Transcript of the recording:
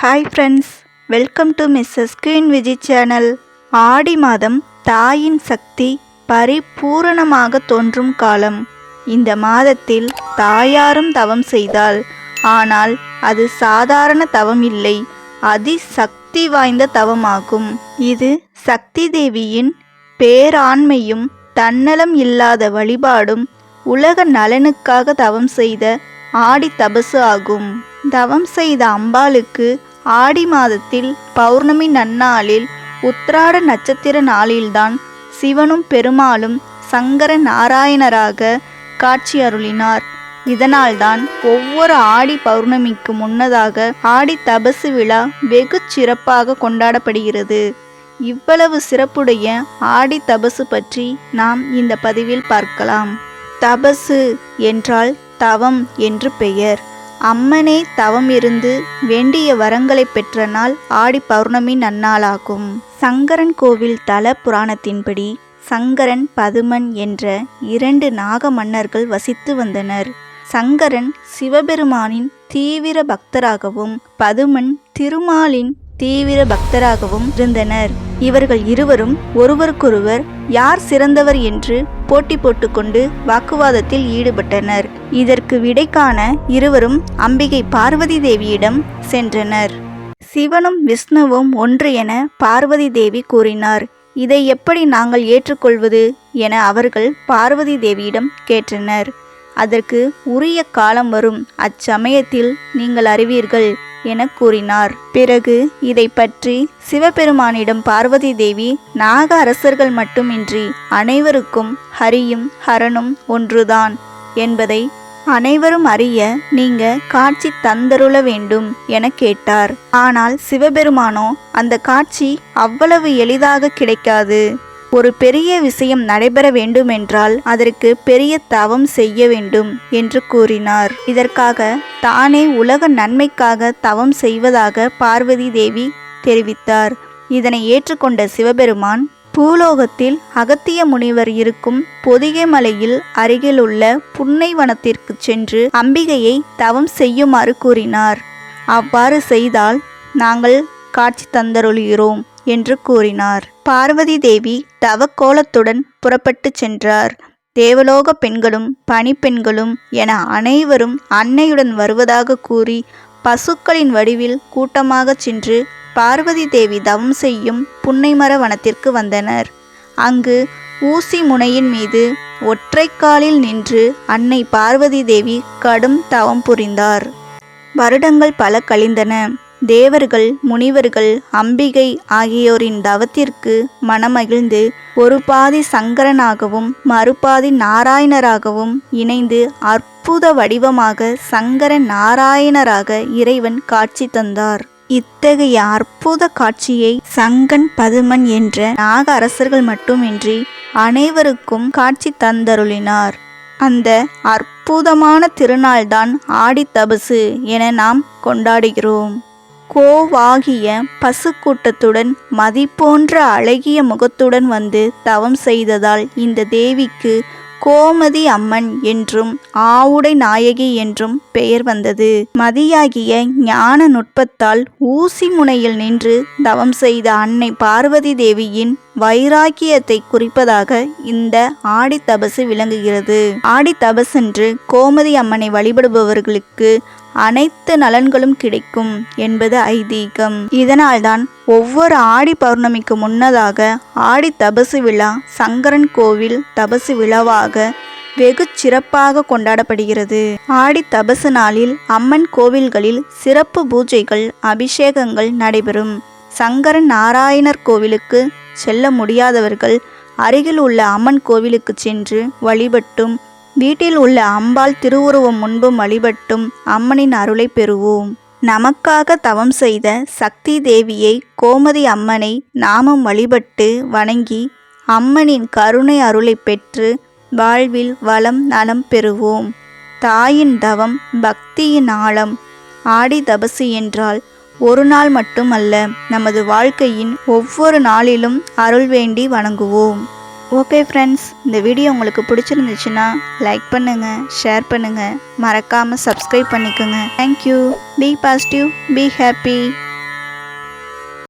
Hi friends welcome to Mrs queen Viji channel ஆடி மாதம் தாயின் சக்தி பரிபூரணமாக தோன்றும் காலம். இந்த மாதத்தில் தாயாரும் தவம் செய்தால் ஆனால் அது சாதாரண தவம் இல்லை. அதிசக்தி வாய்ந்த தவமாகும். இது சக்தி தேவியின் பேராண்மையும் தன்னலம் இல்லாத வழிபாடும் உலக நலனுக்காக தவம் செய்த ஆடி தபசு ஆகும். தவம் செய்த அம்பாளுக்கு ஆடி மாதத்தில் பௌர்ணமி நன்னாளில் உத்ராட நட்சத்திர நாளில்தான் சிவனும் பெருமாளும் சங்கர நாராயணராக காட்சி அருளினார் இதனால்தான் ஒவ்வொரு ஆடி பௌர்ணமிக்கு முன்னதாக ஆடி தபசு விழா வெகு சிறப்பாக கொண்டாடப்படுகிறது. இவ்வளவு சிறப்புடைய ஆடி தபசு பற்றி நாம் இந்த பதிவில் பார்க்கலாம். தபசு என்றால் தவம் என்று பெயர். அம்மனே தவம் இருந்து வேண்டிய வரங்களை பெற்ற நாள் ஆடி பௌர்ணமி நன்னாளாகும். சங்கரன் கோவில் தல புராணத்தின்படி சங்கரன் பதுமன் என்ற இரண்டு நாக மன்னர்கள் வசித்து வந்தனர். சங்கரன் சிவபெருமானின் தீவிர பக்தராகவும் பதுமன் திருமாலின் தீவிர பக்தராகவும் இருந்தனர். இவர்கள் இருவரும் ஒருவருக்கொருவர் யார் சிறந்தவர் என்று போட்டி போட்டுக்கொண்டு வாக்குவாதத்தில் ஈடுபட்டனர். இதற்கு விடை காண இருவரும் அம்பிகை பார்வதி தேவியிடம் சென்றனர். சிவனும் விஷ்ணுவும் ஒன்று என பார்வதி தேவி கூறினார். இதை எப்படி நாங்கள் ஏற்றுக்கொள்வது என அவர்கள் பார்வதி தேவியிடம் கேட்டனர். அதற்கு உரிய காலம் வரும். அச்சமயத்தில் நீங்கள் அறிவீர்கள். என கூறினார். பிறகு இதை பற்றி சிவபெருமானிடம் பார்வதி தேவி நாக அரசர்கள் மட்டுமின்றி அனைவருக்கும் ஹரியும் ஹரனும் ஒன்றுதான் என்பதை அனைவரும் அறிய நீங்க காட்சி தந்தருள வேண்டும் என கேட்டார். ஆனால் சிவபெருமானோ அந்த காட்சி அவ்வளவு எளிதாக கிடைக்காது. ஒரு பெரிய விஷயம் நடைபெற வேண்டுமென்றால் அதற்கு பெரிய தவம் செய்ய வேண்டும் என்று கூறினார். இதற்காக தானே உலக நன்மைக்காக தவம் செய்வதாக பார்வதி தேவி தெரிவித்தார். இதனை ஏற்றுக்கொண்ட சிவபெருமான் பூலோகத்தில் அகத்திய முனிவர் இருக்கும் பொதிகை மலையில் அருகிலுள்ள புன்னைவனத்திற்கு சென்று அம்பிகையை தவம் செய்யுமாறு கூறினார். அவ்வாறு செய்தால் நாங்கள் காட்சி தந்தருளுகிறோம் என்று கூறினார். பார்வதி தேவி தவக்கோலத்துடன் புறப்பட்டு சென்றார். தேவலோக பெண்களும் பணிப்பெண்களும் என அனைவரும் அன்னையுடன் வருவதாக கூறி பசுக்களின் வடிவில் கூட்டமாக சென்று பார்வதி தேவி தவம் செய்யும் புன்னைமர வனத்திற்கு வந்தனர். அங்கு ஊசி முனையின் மீது ஒற்றைக்காலில் நின்று அன்னை பார்வதி தேவி கடும் தவம் புரிந்தார். வருடங்கள் பல கழிந்தன. தேவர்கள் முனிவர்கள் அம்பிகை ஆகியோரின் தவத்திற்கு மனமகிழ்ந்து ஒரு பாதி சங்கரனாகவும் மறுபாதி நாராயணராகவும் இணைந்து அற்புத வடிவமாக சங்கர நாராயணராக இறைவன் காட்சி தந்தார். இத்தகைய அற்புத காட்சியை சங்கன் பதுமன் என்ற நாக அரசர்கள் மட்டுமின்றி அனைவருக்கும் காட்சி தந்தருளினார். அந்த அற்புதமான திருநாள்தான் ஆடி தபசு என நாம் கொண்டாடுகிறோம். கோவாகிய பசுக்கூட்டத்துடன் மதி போன்ற அழகிய முகத்துடன் வந்து தவம் செய்ததால் இந்த தேவிக்கு கோமதி அம்மன் என்றும் ஆவுடை நாயகி என்றும் பெயர் வந்தது. மதியாகிய ஞான நுட்பத்தால் ஊசி முனையில் நின்று தவம் செய்த அன்னை பார்வதி தேவியின் வைராக்கியத்தை குறிப்பதாக இந்த ஆடி தபசு விளங்குகிறது. ஆடி தபசென்று கோமதி அம்மனை வழிபடுபவர்களுக்கு அனைத்து நலன்களும் கிடைக்கும் என்பது ஐதீகம். இதனால்தான் ஒவ்வொரு ஆடி பௌர்ணமிக்கு முன்னதாக ஆடி தபசு விழா சங்கரன் கோவில் தபசு விழாவாக வெகு சிறப்பாக கொண்டாடப்படுகிறது. ஆடி தபசு நாளில் அம்மன் கோவில்களில் சிறப்பு பூஜைகள் அபிஷேகங்கள் நடைபெறும். சங்கரன் நாராயணர் கோவிலுக்கு செல்ல முடியாதவர்கள் அருகில் உள்ள அம்மன் கோவிலுக்கு சென்று வழிபட்டும் வீட்டில் உள்ள அம்பாள் திருவுருவம் முன்பும் வழிபட்டும் அம்மனின் அருளை பெறுவோம். நமக்காக தவம் செய்த சக்தி தேவியை கோமதி அம்மனை நாமும் வழிபட்டு வணங்கி அம்மனின் கருணை அருளை பெற்று வாழ்வில் வளம் நலம் பெறுவோம். தாயின் தவம் பக்தியின் ஆழம். ஆடி தபசு என்றால் ஒரு நாள் மட்டுமல்ல நமது வாழ்க்கையின் ஒவ்வொரு நாளிலும் அருள் வேண்டி வணங்குவோம். ஓகே ஃப்ரெண்ட்ஸ் இந்த வீடியோ உங்களுக்கு பிடிச்சிருந்துச்சுன்னா லைக் பண்ணுங்கள் ஷேர் பண்ணுங்கள் மறக்காமல் சப்ஸ்கிரைப் பண்ணிக்கோங்க. Thank you be positive be happy